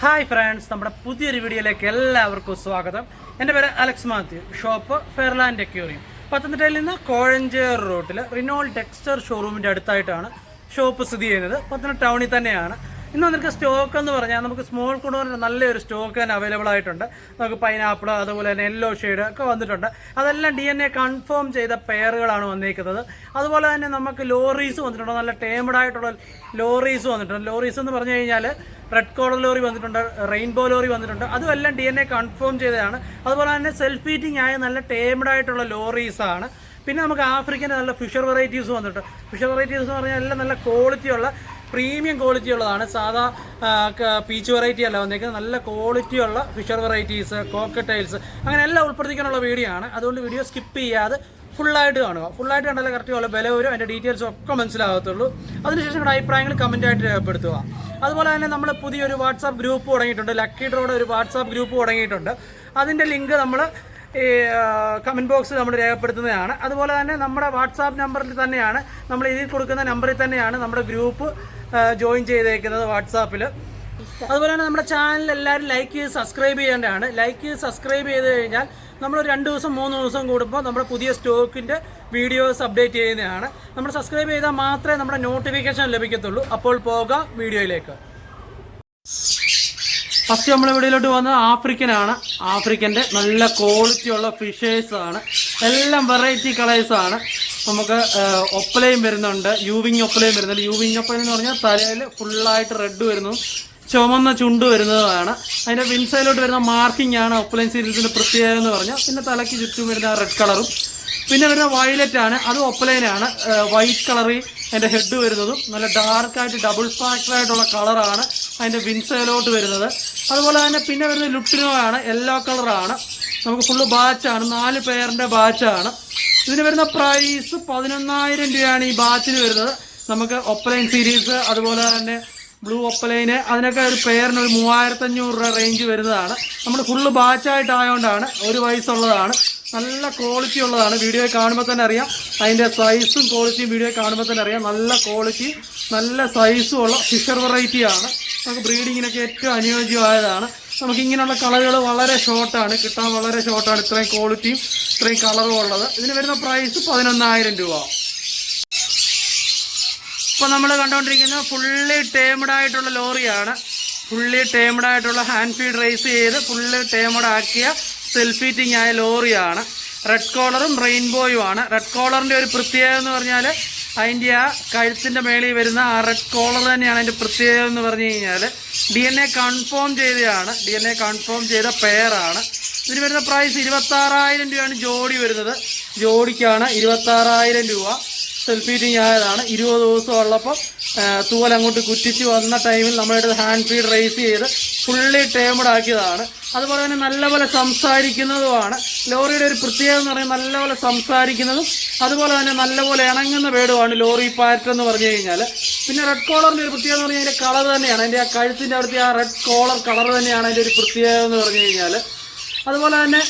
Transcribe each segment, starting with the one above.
Hi friends നമ്മുടെ പുതിയൊരു വീഡിയോയിലേക്ക് എല്ലാവർക്കും സ്വാഗതം. എന്റെ പേര് Alex Mathew. Shop Fairland aquarium പത്തനംതിട്ടയിൽ നിന്ന് കോഴഞ്ചേർ റോട്ടിൽ റിനോൾ ടെക്സ്റ്റർ ഷോറൂമിന്റെ അടുത്തായിട്ടാണ് ഷോപ്പ് സ്ഥിതി ചെയ്യുന്നത്. പത്തനംതിട്ട ടൗണിൽ തന്നെയാണ്. ഇന്ന് വന്നിട്ട് സ്റ്റോക്ക് എന്ന് പറഞ്ഞാൽ നമുക്ക് സ്മോൾ കുടോറിന്റെ നല്ലൊരു സ്റ്റോക്ക് തന്നെ അവൈലബിൾ ആയിട്ടുണ്ട്. നമുക്ക് പൈനാപ്പിൾ അതുപോലെ തന്നെ യെല്ലോ ഷെയ്ഡ് ഒക്കെ വന്നിട്ടുണ്ട്. അതെല്ലാം ഡി എൻ എ കൺഫേം ചെയ്ത പെയറുകളാണ് വന്നിരിക്കുന്നത് അതുപോലെ തന്നെ നമുക്ക് ലോറീസ് വന്നിട്ടുണ്ട്. നല്ല ടേമഡ് ആയിട്ടുള്ള ലോറീസ് വന്നിട്ടുണ്ട്. ലോറീസ് എന്ന് പറഞ്ഞു കഴിഞ്ഞാൽ റെഡ് കോളർ ലോറി വന്നിട്ടുണ്ട് റെയിൻബോ ലോറി വന്നിട്ടുണ്ട്. അതും എല്ലാം ഡി എൻ എ കൺഫേം ചെയ്തതാണ്. അതുപോലെ തന്നെ സെൽഫ് ഹീറ്റിംഗ് ആയ നല്ല ടേമഡ് ആയിട്ടുള്ള ലോറീസാണ് പിന്നെ നമുക്ക് ആഫ്രിക്കന്റെ നല്ല ഫിഷർ വെറൈറ്റീസ് വന്നിട്ടുണ്ട്. ഫിഷർ വെറൈറ്റീസ് എന്ന് പറഞ്ഞാൽ എല്ലാം നല്ല ക്വാളിറ്റിയുള്ള പ്രീമിയം ക്വാളിറ്റി ഉള്ളതാണ്. സാധാ പീച്ച് വെറൈറ്റി അല്ല വന്നേക്കുന്നത്. നല്ല ക്വാളിറ്റി ഉള്ള ഫിഷർ വെറൈറ്റീസ് കോക്കറ്റൈൽസ് അങ്ങനെ എല്ലാം ഉൾപ്പെടുത്തിക്കാനുള്ള വീഡിയോ ആണ്. അതുകൊണ്ട് വീഡിയോ സ്കിപ്പ് ചെയ്യാതെ ഫുള്ളായിട്ട് കാണുക. ഫുള്ളായിട്ട് കണ്ടാലേ കറക്റ്റ് ഉള്ള വില വരും അതിന്റെ ഡീറ്റെയിൽസ് ഒക്കെ മനസ്സിലാകത്തുള്ളൂ. അതിനുശേഷം നിങ്ങളുടെ അഭിപ്രായങ്ങൾ കമന്റായിട്ട് രേഖപ്പെടുത്തുക. അതുപോലെ തന്നെ നമ്മൾ പുതിയൊരു വാട്സാപ്പ് ഗ്രൂപ്പ് തുടങ്ങിയിട്ടുണ്ട്. ലക്കി ഡ്രോയുടെ ഒരു വാട്സാപ്പ് ഗ്രൂപ്പ് തുടങ്ങിയിട്ടുണ്ട്. അതിന്റെ ലിങ്ക് നമ്മൾ ഈ കമന്റ് ബോക്സിൽ നമ്മൾ രേഖപ്പെടുത്തുന്നതാണ്. അതുപോലെ തന്നെ നമ്മുടെ വാട്സാപ്പ് നമ്പറിൽ തന്നെയാണ് നമ്മൾ ഇതിൽ കൊടുക്കുന്ന നമ്പറിൽ തന്നെയാണ് നമ്മുടെ ഗ്രൂപ്പ് ജോയിൻ ചെയ്തേക്കുന്നത് വാട്സാപ്പിൽ അതുപോലെ തന്നെ നമ്മുടെ ചാനൽ എല്ലാവരും ലൈക്ക് ചെയ്ത് സബ്സ്ക്രൈബ് ചെയ്യേണ്ടതാണ്. ലൈക്ക് ചെയ്ത് സബ്സ്ക്രൈബ് ചെയ്ത് കഴിഞ്ഞാൽ നമ്മൾ രണ്ട് ദിവസം മൂന്ന് ദിവസം കൂടുമ്പോൾ നമ്മുടെ പുതിയ സ്റ്റോക്കിന്റെ വീഡിയോസ് അപ്ഡേറ്റ് ചെയ്യുന്നതാണ്. നമ്മൾ സബ്സ്ക്രൈബ് ചെയ്താൽ മാത്രമേ നമ്മുടെ നോട്ടിഫിക്കേഷൻ ലഭിക്കത്തുള്ളൂ. അപ്പോൾ പോകാം വീഡിയോയിലേക്ക്. ഫസ്റ്റ് നമ്മൾ ഇവിടെയിലോട്ട് വന്നത് ആഫ്രിക്കനാണ്. ആഫ്രിക്കന്റെ നല്ല ക്വാളിറ്റി ഉള്ള ഫിഷേഴ്സ് ആണ്. എല്ലാം വെറൈറ്റി കളേഴ്സാണ് നമുക്ക് ഒപ്പലയും വരുന്നുണ്ട്. യൂവിങ് ഒപ്പലയും വരുന്നുണ്ട്. യൂവിങ് ഒപ്പല എന്ന് പറഞ്ഞാൽ തലയിൽ ഫുള്ളായിട്ട് റെഡ് വരുന്നു. ചുമന്ന ചുണ്ട് വരുന്നതാണ്. അതിന്റെ വിൻസൈലോട്ട് വരുന്ന മാർക്കിംഗ് ആണ് ഒപ്പലൈൻ സീരീസിന്റെ പ്രത്യേകത എന്ന് പറഞ്ഞാൽ. പിന്നെ തലയ്ക്ക് ചുറ്റും വരുന്ന റെഡ് കളറും പിന്നെ വരുന്ന വയലറ്റ് ആണ്. അത് ഒപ്പലൈനാണ് വൈറ്റ് കളറിൽ അതിന്റെ ഹെഡ് വരുന്നതും. നല്ല ഡാർക്കായിട്ട് ഡബിൾ ആയിട്ടുള്ള കളറാണ് അതിന്റെ വിൻസയിലോട്ട് വരുന്നത്. അതുപോലെ തന്നെ പിന്നെ വരുന്നത് ലുട്ടിനോ ആണ്. യെല്ലോ കളറാണ് നമുക്ക് ഫുള്ള് ബാച്ചാണ് നാല് പേരിന്റെ ബാച്ചാണ് ഇതിന് വരുന്ന പ്രൈസ് പതിനൊന്നായിരം രൂപയാണ് ഈ ബാച്ചിന് വരുന്നത്. നമുക്ക് ഒപ്പലൈൻ സീരീസ് അതുപോലെ തന്നെ ബ്ലൂ ഒപ്പലൈന് അതിനൊക്കെ ഒരു പെയറിന് ഒരു മൂവായിരത്തി അഞ്ഞൂറ് രൂപ റേഞ്ച് വരുന്നതാണ്. നമ്മൾ ഫുള്ള് ബാച്ചായിട്ടായതുകൊണ്ടാണ് ഒരു വയസ്സുള്ളതാണ് നല്ല ക്വാളിറ്റി ഉള്ളതാണ്. വീഡിയോ കാണുമ്പോൾ തന്നെ അറിയാം. അതിന്റെ സൈസും ക്വാളിറ്റിയും വീഡിയോ കാണുമ്പോൾ തന്നെ അറിയാം. നല്ല ക്വാളിറ്റി നല്ല സൈസും ഉള്ള ഫിഷർ വെറൈറ്റിയാണ് നമുക്ക് ബ്രീഡിങ്ങിനൊക്കെ ഏറ്റവും അനുയോജ്യമായതാണ്. നമുക്ക് ഇങ്ങനെയുള്ള കളറുകൾ വളരെ ഷോർട്ടാണ് കിട്ടാൻ വളരെ ഷോർട്ടാണ് ഇത്രയും ക്വാളിറ്റിയും ഇത്രയും കളറും ഉള്ളത്. ഇതിന് വരുന്ന പ്രൈസ് പതിനൊന്നായിരം രൂപ. ഇപ്പൊ നമ്മൾ കണ്ടുകൊണ്ടിരിക്കുന്നത് ഫുള്ളി ടേമഡ് ആയിട്ടുള്ള ലോറിയാണ്. ഫുള്ളി ടേമഡ് ആയിട്ടുള്ള ഹാൻഡ് ഫീഡ് റേസ് ചെയ്ത് ഫുള്ളി ടേമഡ് ആക്കിയ സെൽഫ് ഫീറ്റിംഗ് ആയ ലോറിയാണ്. റെഡ് കോളറും റെയിൻബോയുമാണ് റെഡ് കോളറിന്റെ ഒരു പ്രത്യേകത എന്ന് പറഞ്ഞാൽ അതിന്റെ ആ കഴുത്തിന്റെ മേളിൽ വരുന്ന ആ റെഡ് കോളർ തന്നെയാണ് അതിന്റെ പ്രത്യേകത എന്ന് പറഞ്ഞു കഴിഞ്ഞാൽ ഡി എൻ എ കൺഫേം ചെയ്തതാണ്. ഡി എൻ എ കൺഫേം ചെയ്ത പെയറാണ് ഇതിന് വരുന്ന പ്രൈസ് ഇരുപത്താറായിരം രൂപയാണ് ജോഡി വരുന്നത്. ജോഡിക്കാണ് ഇരുപത്താറായിരം രൂപ. സെൽഫി ഹീറ്റിംഗ് ആയതാണ്. ഇരുപത് ദിവസം ഉള്ളപ്പോൾ തൂവൽ അങ്ങോട്ട് കുറ്റിച്ച് വന്ന ടൈമിൽ നമ്മളെടുത്ത് ഹാൻഡ് ഫീഡ് റേസ് ചെയ്ത് ഫുള്ളി ടേമഡ് ആക്കിയതാണ്. അതുപോലെ തന്നെ നല്ലപോലെ സംസാരിക്കുന്നതുമാണ്. ലോറിയുടെ ഒരു പ്രത്യേകത എന്ന് പറയുന്നത് നല്ലപോലെ സംസാരിക്കുന്നതും അതുപോലെ തന്നെ നല്ലപോലെ ഇണങ്ങുന്ന വേടുമാണ് ലോറി പാറ്റ് എന്ന് പറഞ്ഞു കഴിഞ്ഞാൽ പിന്നെ റെഡ് കോളറിന്റെ ഒരു പ്രത്യേകത എന്ന് പറഞ്ഞാൽ അതിന്റെ കളർ തന്നെയാണ്. അതിന്റെ ആ കഴുത്തിന്റെ അവിടുത്തെ ആ റെഡ് കോളർ കളർ തന്നെയാണ് അതിന്റെ ഒരു പ്രത്യേകത എന്ന് പറഞ്ഞു കഴിഞ്ഞാൽ അതുപോലെ തന്നെ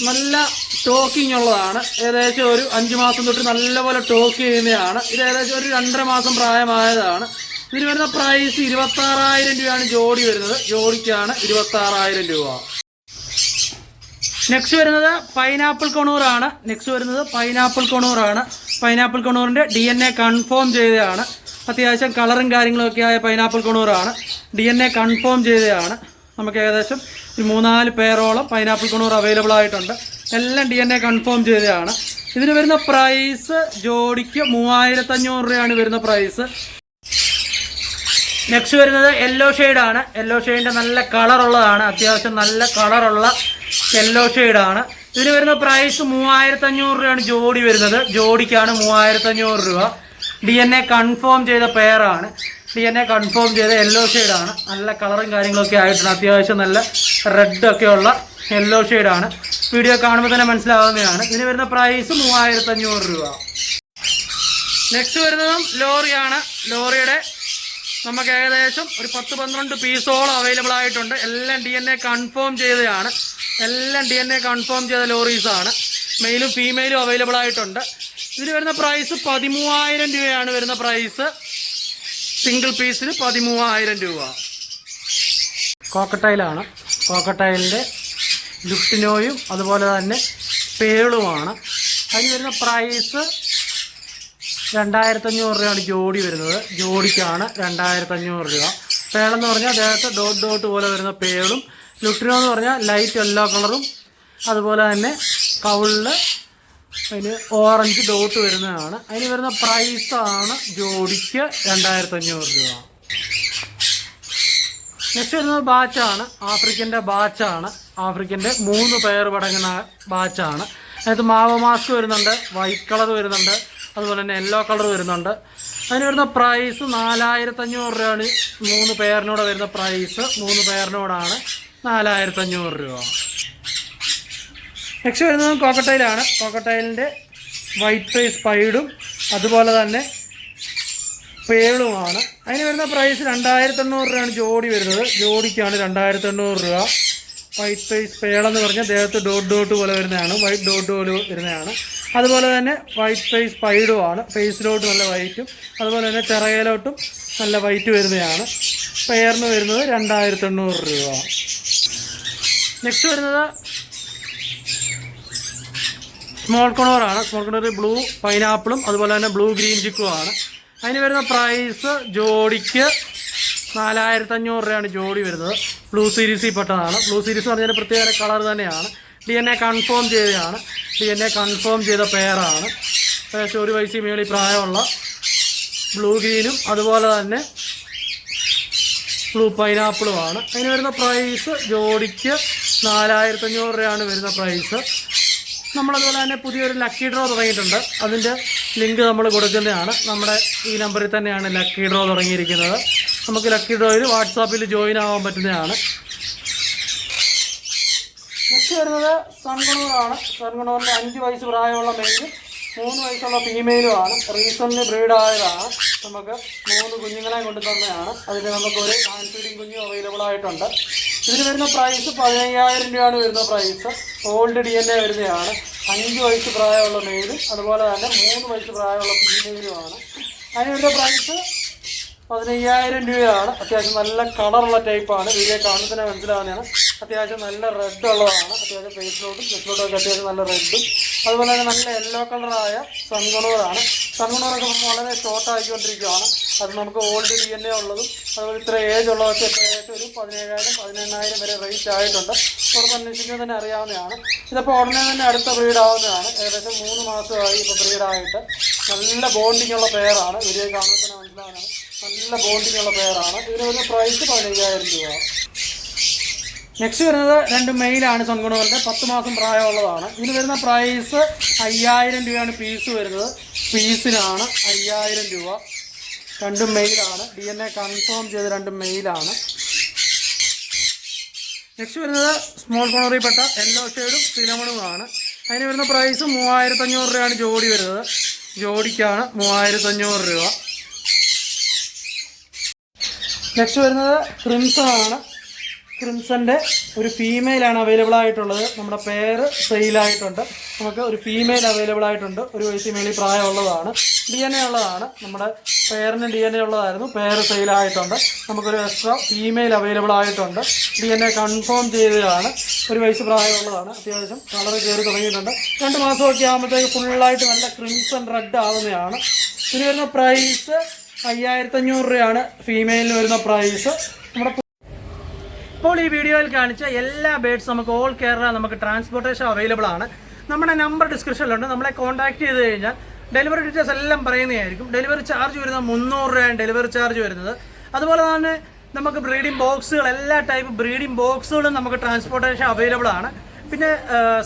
നല്ല ടോക്കിംഗ് ഉള്ളതാണ്. ഏകദേശം ഒരു അഞ്ച് മാസം തൊട്ട് നല്ലപോലെ ടോക്ക് ചെയ്യുന്നതാണ്. ഇത് ഏകദേശം ഒരു രണ്ടര മാസം പ്രായമായതാണ്. ഇതിന് വരുന്ന പ്രൈസ് ഇരുപത്തി ആറായിരം രൂപയാണ് ജോഡി വരുന്നത്. ജോഡിക്കാണ് ഇരുപത്തി ആറായിരം രൂപ. നെക്സ്റ്റ് വരുന്നത് പൈനാപ്പിൾ കൊണൂറാണ് നെക്സ്റ്റ് വരുന്നത് പൈനാപ്പിൾ കൊണൂറാണ് പൈനാപ്പിൾ കൊണൂറിന്റെ ഡി എൻ എ കൺഫേം ചെയ്തതാണ്. അത്യാവശ്യം കളറും കാര്യങ്ങളും ഒക്കെ ആയ പൈനാപ്പിൾ കൊണൂറാണ് ഡി എൻ എ കൺഫേം ചെയ്തതാണ്. നമുക്ക് ഏകദേശം ഒരു മൂന്നാൽ പേരോളം പൈനാപ്പിൾ കൊണൂർ അവൈലബിൾ ആയിട്ടുണ്ട്. എല്ലാം ഡി എൻ എ കൺഫേം ചെയ്തതാണ്. ഇതിന് വരുന്ന പ്രൈസ് ജോഡിക്ക് മൂവായിരത്തഞ്ഞൂറ് രൂപയാണ് വരുന്ന പ്രൈസ് നെക്സ്റ്റ് വരുന്നത് യെല്ലോ ആണ്. യെല്ലോ ഷെയ്ഡിന്റെ നല്ല കളർ ഉള്ളതാണ്. അത്യാവശ്യം നല്ല കളറുള്ള യെല്ലോ ആണ്. ഇതിന് വരുന്ന പ്രൈസ് മൂവായിരത്തി അഞ്ഞൂറ് രൂപയാണ് ജോഡി വരുന്നത്. ജോഡിക്കാണ് മൂവായിരത്തി അഞ്ഞൂറ് രൂപ. ഡി എൻ എ കൺഫേം ചെയ്ത പെയറാണ് ഡി എൻ എ കൺഫേം ചെയ്ത യെല്ലോ ആണ്. നല്ല കളറും കാര്യങ്ങളൊക്കെ ആയിട്ടുണ്ട്. അത്യാവശ്യം നല്ല റെഡൊക്കെ ഉള്ള യെല്ലോ ആണ്. വീഡിയോ കാണുമ്പോൾ തന്നെ മനസ്സിലാവുന്നതാണ്. ഇതിന് വരുന്ന പ്രൈസ് മൂവായിരത്തി അഞ്ഞൂറ് രൂപ. നെക്സ്റ്റ് വരുന്നതും ലോറിയാണ്. ലോറിയുടെ നമുക്ക് ഏകദേശം ഒരു പത്ത് പന്ത്രണ്ട് പീസോളം അവൈലബിൾ ആയിട്ടുണ്ട്. എല്ലാം ഡി എൻ എ കൺഫേം ചെയ്തതാണ്. എല്ലാം ഡി എൻ എ കൺഫേം ചെയ്ത ലോറീസാണ് മെയിലും ഫീമെയിലും അവൈലബിൾ ആയിട്ടുണ്ട്. ഇതിന് വരുന്ന പ്രൈസ് പതിമൂവായിരം രൂപയാണ് വരുന്ന പ്രൈസ് സിംഗിൾ പീസിന് പതിമൂവായിരം രൂപ. കോക്കട്ടൈലാണ് കോക്കട്ടൈലിന്റെ ലുട്ടിനോയും അതുപോലെ തന്നെ പേളുമാണ് അതിന് വരുന്ന പ്രൈസ് രണ്ടായിരത്തഞ്ഞൂറ് രൂപയാണ് ജോഡി വരുന്നത്. ജോഡിക്കാണ് രണ്ടായിരത്തഞ്ഞൂറ് രൂപ. പേളെന്ന് പറഞ്ഞാൽ ദേഹത്ത് ഡോട്ട് ഡോട്ട് പോലെ വരുന്ന പേളും ലുട്ടിനോ എന്ന് പറഞ്ഞാൽ ലൈറ്റ് യെല്ലോ കളറും അതുപോലെ തന്നെ കവിളിൽ അതിന് ഓറഞ്ച് ഡോട്ട് വരുന്നതാണ്. അതിന് വരുന്ന പ്രൈസാണ് ജോഡിക്ക് രണ്ടായിരത്തഞ്ഞൂറ് രൂപ. നെക്സ്റ്റ് വരുന്നത് ബാച്ചാണ് ആഫ്രിക്കന്റെ ബാച്ചാണ് ആഫ്രിക്കന്റെ മൂന്ന് പേർ പടങ്ങുന്ന ബാച്ചാണ് അതിനകത്ത് മാവ മാസ്ക് വരുന്നുണ്ട് വൈറ്റ് കളർ വരുന്നുണ്ട്. അതുപോലെ തന്നെ യെല്ലോ കളർ വരുന്നുണ്ട്. അതിന് വരുന്ന പ്രൈസ് നാലായിരത്തഞ്ഞൂറ് രൂപയാണ്. മൂന്ന് പേരിനോട് വരുന്ന പ്രൈസ് മൂന്ന് പേരിനോടാണ് നാലായിരത്തഞ്ഞൂറ് രൂപ. നെക്സ്റ്റ് വരുന്നത് കോക്കട്ടൈലാണ് കോക്കട്ടൈലിന്റെ വൈറ്റ് ഫേസ് പൈഡും അതുപോലെ തന്നെ പേളുമാണ്. അതിന് വരുന്ന പ്രൈസ് രണ്ടായിരത്തി എണ്ണൂറ് രൂപയാണ് ജോഡി വരുന്നത്. ജോഡിക്കാണ് രണ്ടായിരത്തി എണ്ണൂറ് രൂപ. വൈറ്റ് പേളെന്ന് പറഞ്ഞാൽ ദേഹത്ത് ഡോട്ട് ഡോട്ട് പോലെ വരുന്നതാണ്. വൈറ്റ് ഡോട്ട് പോലെ വരുന്നതാണ്. അതുപോലെ തന്നെ വൈറ്റ് ഫേസ് ആണ്. ഫേസിലോട്ട് നല്ല വൈറ്റും അതുപോലെ തന്നെ ചിറകയിലോട്ടും നല്ല വൈറ്റ് വരുന്നതാണ്. പെയറിന് വരുന്നത് രണ്ടായിരത്തി എണ്ണൂറ് രൂപ. നെക്സ്റ്റ് വരുന്നത് സ്മോൾ കൊണോറാണ് സ്മോൾ കൊണോർ ബ്ലൂ പൈനാപ്പിളും അതുപോലെ തന്നെ ബ്ലൂ ഗ്രീൻ ചിക്കുമാണ് അതിന് വരുന്ന പ്രൈസ് ജോഡിക്ക് നാലായിരത്തി അഞ്ഞൂറ് രൂപയാണ് ജോഡി വരുന്നത്. ബ്ലൂ സീരീസിൽ പെട്ടതാണ്. ബ്ലൂ സീരീസ് എന്ന് പറഞ്ഞാൽ പ്രത്യേക കളർ തന്നെയാണ്. ഡി എൻ എ കൺഫേം ചെയ്തതാണ്. ഡി എൻ എ കൺഫേം ചെയ്ത പെയറാണ് ഏകദേശം ഒരു വയസ്സിൽ മേളിൽ പ്രായമുള്ള ബ്ലൂ ഗ്രീനും അതുപോലെ തന്നെ ബ്ലൂ പൈനാപ്പിളുമാണ് അതിന് വരുന്ന പ്രൈസ് ജോഡിക്ക് നാലായിരത്തഞ്ഞൂറ് രൂപയാണ് വരുന്ന പ്രൈസ് നമ്മളതുപോലെ തന്നെ പുതിയൊരു ലക്കി ഡ്രോ തുടങ്ങിയിട്ടുണ്ട്. അതിന്റെ ലിങ്ക് നമ്മൾ കൊടുക്കുന്നതാണ്. നമ്മുടെ ഈ നമ്പറിൽ തന്നെയാണ് ലക്കി ഡ്രോ തുടങ്ങിയിരിക്കുന്നത്. നമുക്ക് ലക്കി ഡ്രോയിൽ വാട്സാപ്പിൽ ജോയിൻ ആവാൻ പറ്റുന്നതാണ്. നെക്സ്റ്റ് വരുന്നത് സൺഗുണൂറാണ്. സൺഗുണൂറിന്റെ അഞ്ച് വയസ്സ് പ്രായമുള്ള മെയിൽ മൂന്ന് വയസ്സുള്ള ഫീമെയിലുമാണ് റീസെന്റ് ബ്രീഡായതാണ് നമുക്ക് മൂന്ന് കുഞ്ഞുങ്ങളെ കൊണ്ട് തന്നെയാണ്. അതിന് നമുക്കൊരു ഹാൻഡ് ഫീഡിങ് കുഞ്ഞും അവൈലബിൾ ആയിട്ടുണ്ട്. ഇതിന് വരുന്ന പ്രൈസ് പതിനയ്യായിരം രൂപയാണ് വരുന്ന price old D N A വരുന്നതാണ് അഞ്ച് വയസ്സ് പ്രായമുള്ള മെയിൽ അതുപോലെ തന്നെ മൂന്ന് വയസ്സ് പ്രായമുള്ള ഫീമെയിലുമാണ് അതിന് വരുന്ന പ്രൈസ് പതിനയ്യായിരം രൂപയാണ്. അത്യാവശ്യം നല്ല കളറുള്ള ടൈപ്പാണ് വീഡിയോ കാണുമ്പോൾ തന്നെ മനസ്സിലാവുന്നതാണ്. അത്യാവശ്യം നല്ല റെഡ് ഉള്ളതാണ്. അത്യാവശ്യം ഫേസിലോട്ടും ചെസ്റ്റിലോട്ടും ഒക്കെ അത്യാവശ്യം നല്ല റെഡും അതുപോലെ തന്നെ നല്ല യെല്ലോ കളറായ സൺകുണൂറാണ് സൺകുണൂറൊക്കെ വളരെ ഷോർട്ട് ആയിക്കൊണ്ടിരിക്കുകയാണ് അത് നമുക്ക് ഓൾഡ് ഡി എൻ എ ഉള്ളതും അതുപോലെ ഇത്ര ഏജ് ഉള്ളതൊക്കെ ഏകദേശം ഒരു പതിനേഴായിരം പതിനെണ്ണായിരം വരെ റേറ്റ് ആയിട്ടുണ്ട്. പുറത്ത് അന്വേഷിക്കുന്നത് തന്നെ അറിയാവുന്നതാണ്. ഇതിപ്പോൾ ഉടനെ തന്നെ അടുത്ത ബ്രീഡ് ആവുന്നതാണ്. ഏകദേശം മൂന്ന് മാസമായി ഇപ്പോൾ ബ്രീഡായിട്ട് നല്ല ബോണ്ടിങ്ങുള്ള പെയറാണ് വീഡിയോ കാണുമ്പോൾ തന്നെ മനസ്സിലാവുന്നതാണ്. നല്ല ബോണ്ടിങ്ങുള്ള പെയറാണ് വരുന്ന പ്രൈസ് പതിനയ്യായിരം രൂപ. നെക്സ്റ്റ് വരുന്നത് രണ്ട് മെയിലാണ് സൺഗുണവറിന്റെ പത്ത് മാസം പ്രായമുള്ളതാണ്. ഇതിന് വരുന്ന പ്രൈസ് അയ്യായിരം രൂപയാണ് പീസ് വരുന്നത്. പീസിനാണ് അയ്യായിരം രൂപ. രണ്ടും മെയിലാണ് ഡി എൻ എ കൺഫേം ചെയ്ത് രണ്ടും മെയിലാണ് നെക്സ്റ്റ് വരുന്നത് സ്മോൾ കോണറിൽപ്പെട്ട യെല്ലോ ഷെയ്ഡും സിലമണുമാണ് അതിന് വരുന്ന പ്രൈസ് മൂവായിരത്തഞ്ഞൂറ് രൂപയാണ് ജോഡി വരുന്നത്. ജോഡിക്കാണ് മൂവായിരത്തഞ്ഞൂറ് രൂപ. നെക്സ്റ്റ് വരുന്നത് ക്രിംസൺ ആണ്. ക്രിംസന്റെ ഒരു ഫീമെയിലാണ് അവൈലബിൾ ആയിട്ടുള്ളത്. നമ്മുടെ പേര് സെയിലായിട്ടുണ്ട് നമുക്ക് ഒരു ഫീമെയിൽ അവൈലബിൾ ആയിട്ടുണ്ട്. ഒരു വയസ്സിൽ മേളിൽ പ്രായമുള്ളതാണ്. ഡി എൻ എ ഉള്ളതാണ്. നമ്മുടെ പേരിന് ഡി എൻ എ ഉള്ളതായിരുന്നു. പേര് സെയിലായിട്ടുണ്ട് നമുക്കൊരു എക്സ്ട്രാ ഫീമെയിൽ അവൈലബിൾ ആയിട്ടുണ്ട്. ഡി എൻ എ കൺഫേം ചെയ്തതാണ്. ഒരു വയസ്സ് പ്രായമുള്ളതാണ്. അത്യാവശ്യം കളർ കയറി തുടങ്ങിയിട്ടുണ്ട്. രണ്ട് മാസമൊക്കെ ആകുമ്പോഴത്തേക്ക് ഫുള്ളായിട്ട് നല്ല ക്രിംസൺ റെഡ് ആവുന്നതാണ്. ഇനി വരുന്ന പ്രൈസ് അയ്യായിരത്തഞ്ഞൂറ് രൂപയാണ് ഫീമെയിലിന് വരുന്ന പ്രൈസ് നമ്മുടെ ഇപ്പോൾ ഈ വീഡിയോയിൽ കാണിച്ച എല്ലാ ബേഡ്സ് നമുക്ക് ഓൾ കേരള നമുക്ക് ട്രാൻസ്പോർട്ടേഷൻ അവൈലബിൾ ആണ്. നമ്മുടെ നമ്പർ ഡിസ്ക്രിപ്ഷനിലുണ്ട് നമ്മളെ കോൺടാക്ട് ചെയ്ത് കഴിഞ്ഞാൽ ഡെലിവറി ഡീറ്റെയിൽസ് എല്ലാം പറയുന്നതായിരിക്കും. ഡെലിവറി ചാർജ് വരുന്നത് മുന്നൂറ് രൂപയാണ് ഡെലിവറി ചാർജ് വരുന്നത്. അതുപോലെ തന്നെ നമുക്ക് ബ്രീഡിംഗ് ബോക്സുകൾ എല്ലാ ടൈപ്പ് ബ്രീഡിംഗ് ബോക്സുകളും നമുക്ക് ട്രാൻസ്പോർട്ടേഷൻ അവൈലബിൾ ആണ്. പിന്നെ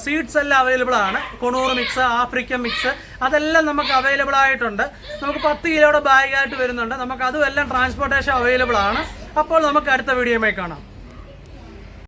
സീഡ്സ് എല്ലാം അവൈലബിൾ ആണ്. കൊണൂർ മിക്സ് ആഫ്രിക്കൻ മിക്സ് അതെല്ലാം നമുക്ക് അവൈലബിൾ ആയിട്ടുണ്ട്. നമുക്ക് പത്ത് കിലോയുടെ ബാഗായിട്ട് വരുന്നുണ്ട്. നമുക്ക് അതും എല്ലാം ട്രാൻസ്പോർട്ടേഷൻ അവൈലബിൾ ആണ്. അപ്പോൾ നമുക്ക് അടുത്ത വീഡിയോ കാണാം.